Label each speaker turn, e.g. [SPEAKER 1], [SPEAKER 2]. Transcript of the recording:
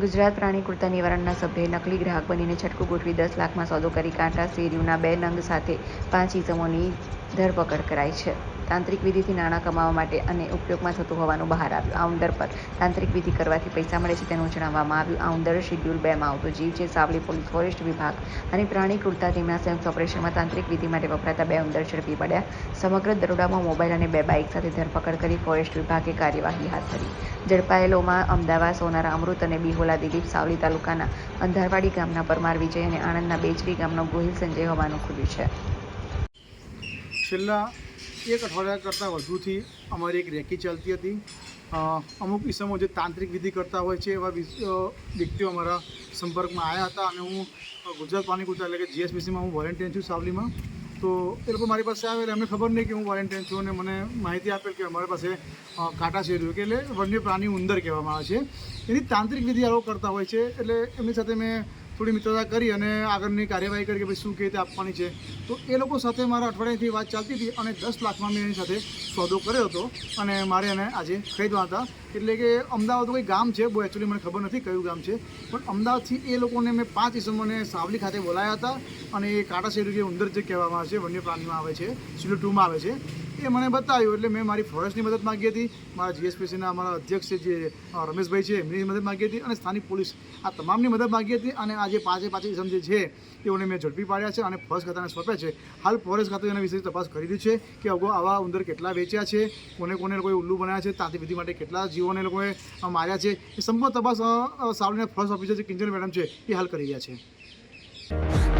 [SPEAKER 1] ગુજરાત પ્રાણી કુર્તા નિવારણના સભ્યએ નકલી ગ્રાહક બનીને છટકું ગોઠવી દસ લાખમાં સોદો કરી કાંટા, શેરીઓના બે નંગ સાથે પાંચ ઇસમોની ધરપકડ કરાઈ છે. તાંત્રિક વિધિથી નાણાં કમાવા માટે અને ઉપયોગમાં થતું હોવાનું બહાર આવ્યું. આ ઉંદર પર તાંત્રિક વિધિ કરવાથી પૈસા મળે છે તેનું જણાવવામાં આવ્યું. આ ઉંદર શિડ્યુલ બેમાં આવતો જીવ છે. સાવલી પોલીસ ફોરેસ્ટ વિભાગ અને પ્રાણી કૃતા ટીમના સંયુક્ત ઓપરેશનમાં તાંત્રિક વિધિ માટે વપરાતા બે ઉંદર ઝડપી પડ્યા. સમગ્ર દરોડામાં મોબાઈલ અને બે બાઇક સાથે ધરપકડ કરી ફોરેસ્ટ વિભાગે કાર્યવાહી હાથ ધરી. ઝડપાયેલોમાં અમદાવાદ, સોનારા અમૃત અને બિહોલા દિલીપ સાવલી તાલુકાના અંધારવાડી ગામના પરમાર વિજય અને આણંદના બેચરી ગામનો ગોહિલ સંજય હોવાનું ખુલ્યું છે.
[SPEAKER 2] છેલ્લા એક અઠવાડિયા કરતાં વધુથી અમારી એક રેકી ચાલતી હતી. અમુક ઇસમો જે તાંત્રિક વિધિ કરતા હોય છે એવા વ્યક્તિઓ અમારા સંપર્કમાં આવ્યા હતા અને હું ગુજરાત પાણી કુતા એટલે કે જીએસબીસીમાં હું વોલેન્ટિયર છું સાવલીમાં. તો એ લોકો મારી પાસે આવે એટલે એમને ખબર નહીં કે હું વોલેન્ટિયર છું અને મને માહિતી આપેલ કે અમારી પાસે કાંટા શેરીઓ કે એટલે વન્ય પ્રાણી ઉંદર કહેવામાં આવે છે. એની તાંત્રિક વિધિ આ લોકો કરતા હોય છે એટલે એમની સાથે મેં થોડી મિત્રતા કરી અને આગળની કાર્યવાહી કરી કે ભાઈ શું રીતે આપવાની છે. તો એ લોકો સાથે મારા અઠવાડિયાથી વાત ચાલતી હતી અને દસ લાખમાં મેં એની સાથે સોદો કર્યો હતો અને મારે એને આજે ખરીદવા હતા. એટલે કે અમદાવાદ કોઈ ગામ છે, બહુ એકચ્યુઅલી મને ખબર નથી કયું ગામ છે, પણ અમદાવાદથી એ લોકોને મેં પાંચ ઇસમોને સાવલી ખાતે બોલાયા હતા અને એ કાંટા શેરી જે ઉંદર જે કહેવામાં આવે છે વન્ય પ્રાણીમાં આવે છે સિલો ટુમાં આવે છે. એ મને બતાવ્યું એટલે મેં મારી ફોરેસ્ટની મદદ માગી હતી. મારા જીએસપીસીના અમારા અધ્યક્ષ જે રમેશભાઈ છે, એમની મદદ માગી હતી અને સ્થાનિક પોલીસ આ તમામની મદદ માગી હતી અને આજે પાંચે પાંચ ઇસમ જે છે, તેઓને મેં ઝડપી પાડ્યા છે અને ફોરેસ્ટ ખાતાને સોંપ્યા છે. હાલ ફોરેસ્ટ ખાતે એના વિશે તપાસ કરી છે કે અગાઉ આવા ઉંદર કેટલા વેચ્યા છે, કોને કોને લોકોએ ઉલ્લુ બનાવ્યા છે તાંતી વિધિ માટે કેટલા જીવોને લોકોએ માર્યા છે. એ સંપૂર્ણ તપાસ સાવલીના ફોરેસ્ટ ઓફિસર જે કિંજલ મેડમ છે એ હાલ કરી રહ્યા છે.